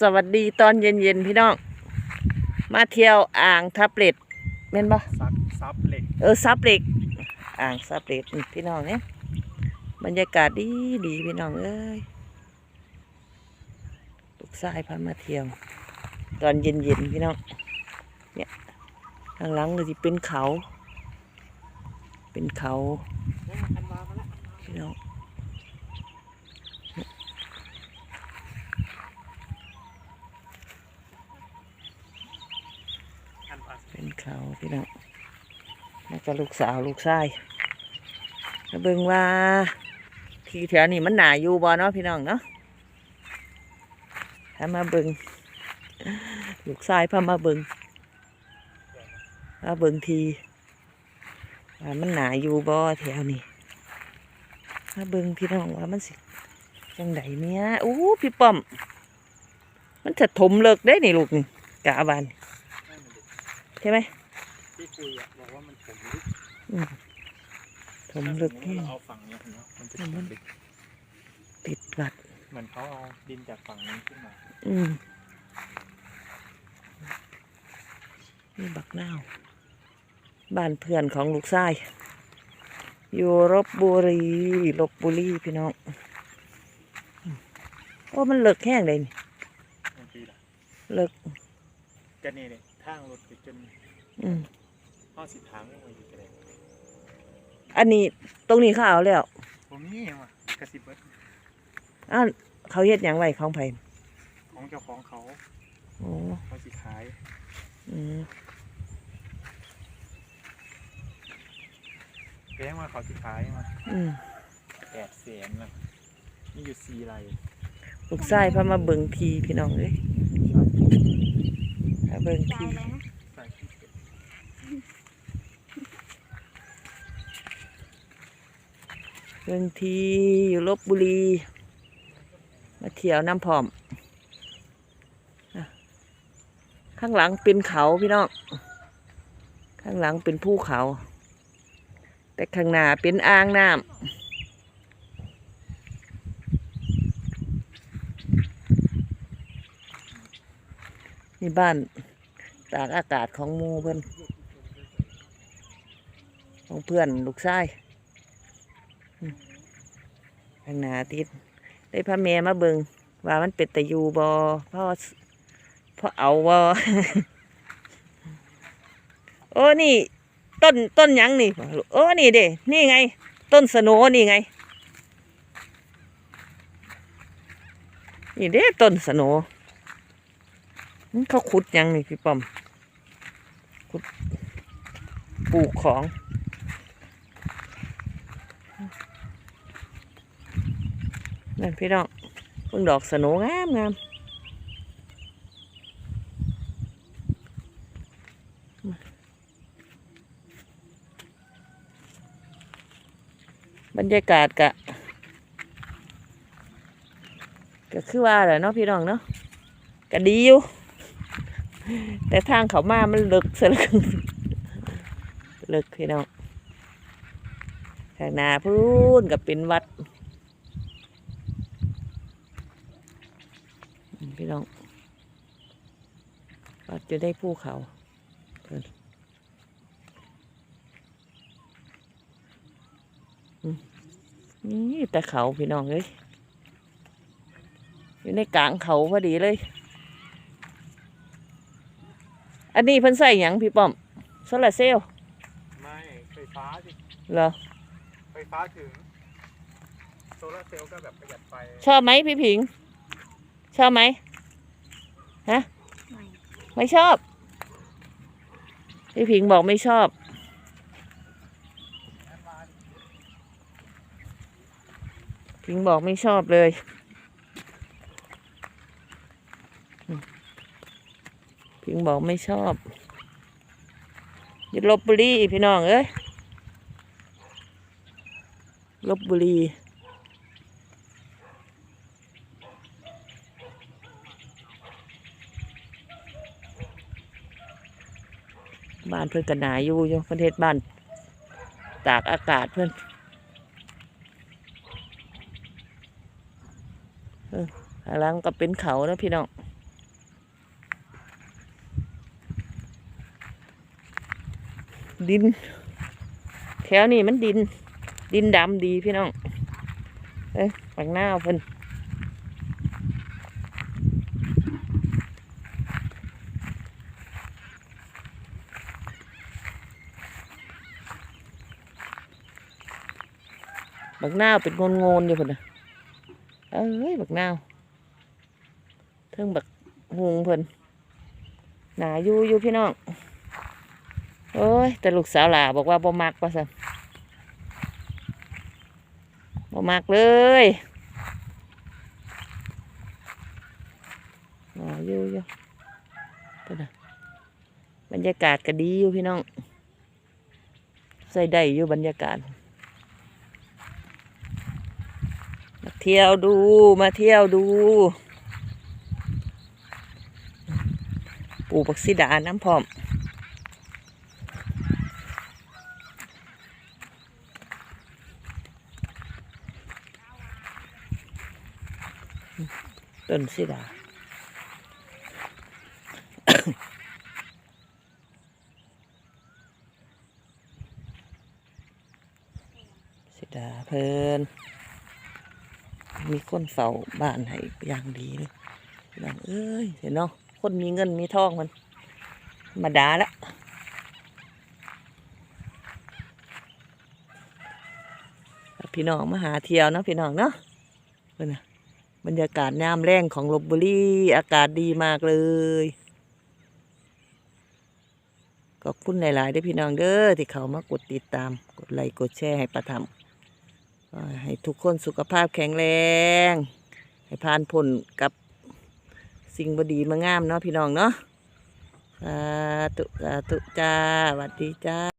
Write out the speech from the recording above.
สวัสดีตอนเย็นๆพี่น้อง มาเที่ยวอ่างทับเล็ดแม่นปะซักซับเหล็กเออซับเล็ก อ่างซับเล็ดนี่พี่น้องเนี่ยบรรยากาศดีดีพี่น้องเอ้ยลูกชายพามาเที่ยว ตอนเย็นๆพี่น้องเนี่ยข้างหลังก็จะเป็นเขา เป็นเขาอันวามาแล้วพี่น้อง อันวา เป็นเขาพี่น้องแล้วก็ลูกสาวลูกชายมาเบิ่งว่า ที่แถวนี้มันหนาอยู่บ่เนาะพี่น้องเนาะถ้ามาเบิ่งลูกชายพามาเบิ่งมาเบิ่งทีว่ามันหนาอยู่บ่แถวนี้มาเบิ่งพี่น้องว่ามันสิจังไดเนี่ยอู้พี่ป้อม มันจะถมเลิกได้นี่ลูกนี่กะบาน ใช่ไหมที่คุยอะบอกว่ามันผมลึกอืมถมลึกถ้านี่สมมุติเราเอาฝั่งเนี้ยเนาะมันจะถมลึกติดวัด เหมือนเขาเอาดินจากฝั่งนี้ขึ้นมาอืมนี่บักนาวบ้านเพื่อนของลูกชาย อยู่รบบุรีลบบุรีพี่น้องอืมโอ้ มันเลิกแห้งเลยนี่บางทีละเลิกก็นี่เลย ทางรถไปจนอืมข้อสิบทางไม่ไหวอยู่กันเลยอันนี้ตรงนี้เขาเอาแล้วผมนี่เองว่ะกระสิบเบิดอ้าวเขาเฮ็ดหยังไว้ของไผของเจ้าของเขาโอ้เขาสิขาย อืมแป้งว่าเขาสิขายมาอืมแปดแสนละนี่อยู่สี่ไร ลูกชายพามาเบิ่งทีพี่น้องเลยมาเบิ่ งทีใส่ที่เบิ่งทีอยู่ลบบุรี มาเที่ยวน้ำพร้อม ข้างหลังเป็นเขาพี่น้อง ข้างหลังเป็นภูเขา แต่ข้างหน้าเป็นอ่างน้ำ นี่บ้านตากอากาศของมูเพื่อนของเพื่อนลูกชายอืมข้างหน้าติด ได้พระแม่มาเบิงว่ามันเป็นตะยูบอพราะเพราะเอาบอโอ้นี่ ต้นต้นยังนี่ โอ้นี่เด้นี่ไง ต้นสโนนี่ไง นี่เด้ต้นสโนอืม เขาขุดยังนี่พี่ป้อมขุดปลูกของ นั่นพี่น้องเพิ่งดอกสโนงามงามบรรยากาศกะก็คือว่าแหละเนาะพี่น้องเนาะก็ดีอยู่ แต่ทางเขามามันลึกเสียเหลือลึกพี่น้องทางนาพูนกับเป็นวัด พี่น้องเราจะได้ภูเขาอนี่แต่เขาพี่น้องเลยอยู่ในกลางเขาพอดีเลย อันนี้เพิ่นใส่หยังพี่ป้อมโซลาร์เซลล์ไม่ไฟฟ้าสิเหรอไฟฟ้าถึงโซลาร์เซลล์ก็แบบประหยัดไฟชอบไหมพี่ผิง ชอบไหมฮะไม่ชอบ พี่ผิงบอกไม่ชอบ ผิงบอกไม่ชอบเลยอืม ผิงบอกไม่ชอบอยู่ลบบุรีพี่น้องเอ้ยลบบุรีบ้านเพื่อนกันหนาอยู่ยู่ประเทศบ้าน ตากอากาศเพื่อนเออหลังก็เป็นเขานะพี่น้อง ดิน แถวนี้มันดิน ดินดำดีพี่น้อง เอ้ยปักหน้าเพิ่นบักหน้าวเป็นงนงนอยู่เพิ่นนะเอ้ยบักหน้าวเทิงบักฮุงเพิ่นหนาอยู่อยู่พี่น้อง โอ้ย แต่ลูกสาวหลาบอกว่าบ่มักว่าซั่นบ่มักเลยหนาอยู่อยู่เพิ่นะบรรยากาศก็ดีอยู่พี่น้อง ใส่ได้อยู่บรรยากาศ มาเที่ยวดูมาเที่ยวดู ปูปักซิดาน้ำพร้อม ต้นซิดาซิดาเพลินมีคนเฝ้าบ้านให้อย่างดีเลยบางเอ้ยเห็นเนาะคนมีเงินมีทองมันมาดาละพี่น้องมาหาเที่ยวเนาะพี่น้องเนาะเพิ่นนะ บรรยากาศยามแรงของลบบุรีอากาศดีมากเลยขอบคุณหลาย ๆ ด้พี่น้องเด้อที่เขามากดติดตาม กดไลค์กดแชร์ให้ประทำขอให้ทุกคนสุขภาพแข็งแรง ให้ผ่านพ้นกับสิ่งบดีมางามเนาะพี่น้องเนาะสาธุสาธุจ้าสวัสดีจ้า